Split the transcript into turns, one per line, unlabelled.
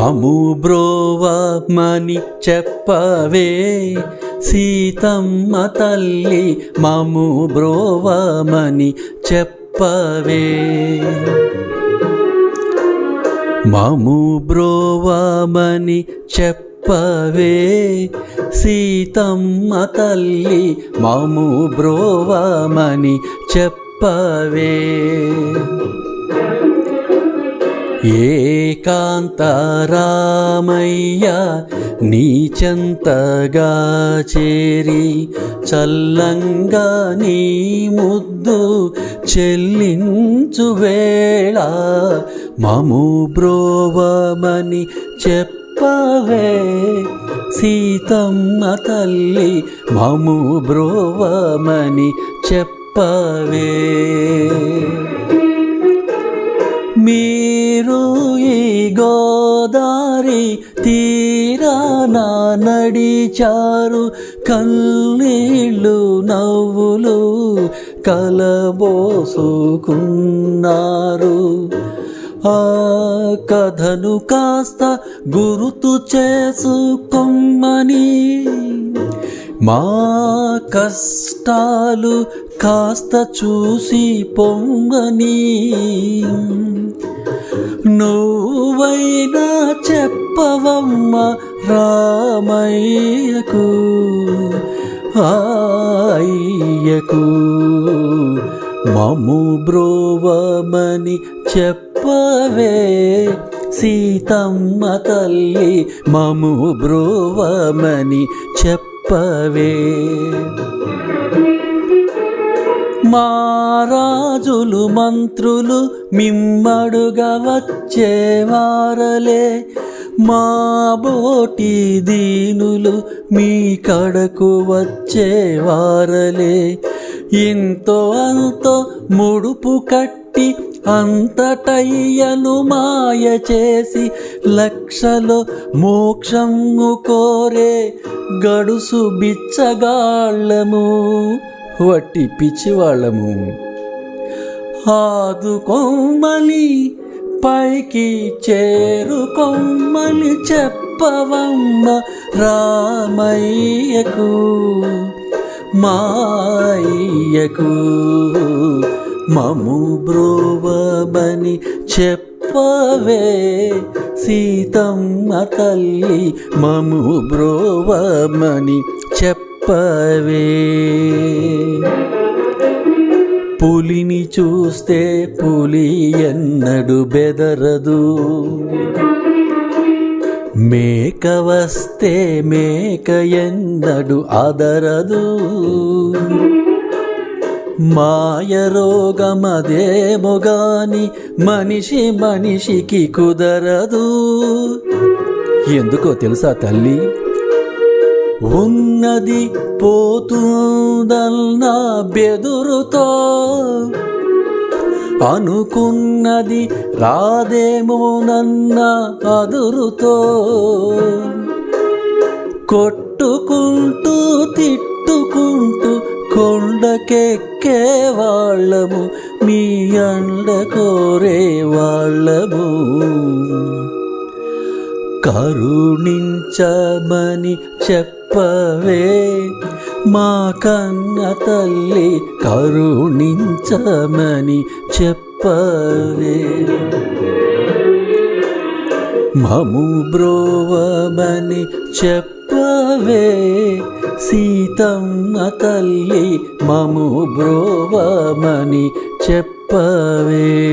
మము బ్రోవమని చెప్పవే సీతమ్మ తల్లి మము బ్రోవమని చెప్పవే. మము బ్రోవమని చెప్పవే సీతమ్మ తల్లి మము బ్రోవమని చెప్పవే. ఏకాంతరామయ్య నీచంతగా చేరి చల్లంగా నీ ముద్దు చెల్లించు వేళ మము బ్రోవమని చెప్పవే. సీతమ్మ తల్లి మము బ్రోవమని చెప్పవే. గోదారి తీరాన నడిచారు కన్నీళ్ళు నవ్వులు కలబోసుకున్నారు. ఆ కథను కాస్త గుర్తు చేసుకొమ్మని మా కష్టాలు కాస్త చూసి పొమ్మని. చెప్పవమ్మ రామయ్యకు అయ్యకు. మము బ్రోవమని చెప్పవే సీతమ్మ తల్లి మము బ్రోవమని చెప్పవే. మా రాజులు మంత్రులు మిమ్మడుగా వచ్చేవారలే. మా బోటి దీనులు మీ కడకు వచ్చేవారలే. ఇంతో అంతో ముడుపు కట్టి అంతటయ్యను మాయ చేసి లక్షలో మోక్షము కోరే గడుసు బిచ్చగాళ్ళము. వట్టి పిచ్చివాళ్ళము. ఆదుకొమ్మలి పైకి చేరుకొమ్మలి చెప్పవమ్మ రామయ్యకు మాయ్యకు. మము బ్రోవబని చెప్పవే సీతమ్మ తల్లి మము బ్రోవమని చెప్ప చెప్పవే పులిని చూస్తే పులి ఎన్నడు బెదరదు. మేక వస్తే మేక ఎన్నడు అదరదు. మాయ రోగమదేమో గాని మనిషి మనిషికి కుదరదు. ఎందుకో తెలుసా తల్లి? ఉన్నది పోతుందన్న బెదురుతో అనుకున్నది రాదేమోనన్న అదురుతో. కొట్టుకుంటూ తిట్టుకుంటూ కొండకెక్కే వాళ్ళము మీ అండ కోరే వాళ్ళము. కరుణించమని చెప్పవే మా కన్న తల్లి కరుణించమని చెప్పవే. మము బ్రోవమని చెప్పవే. సీతమ్మ తల్లి మము బ్రోవమని చెప్పవే.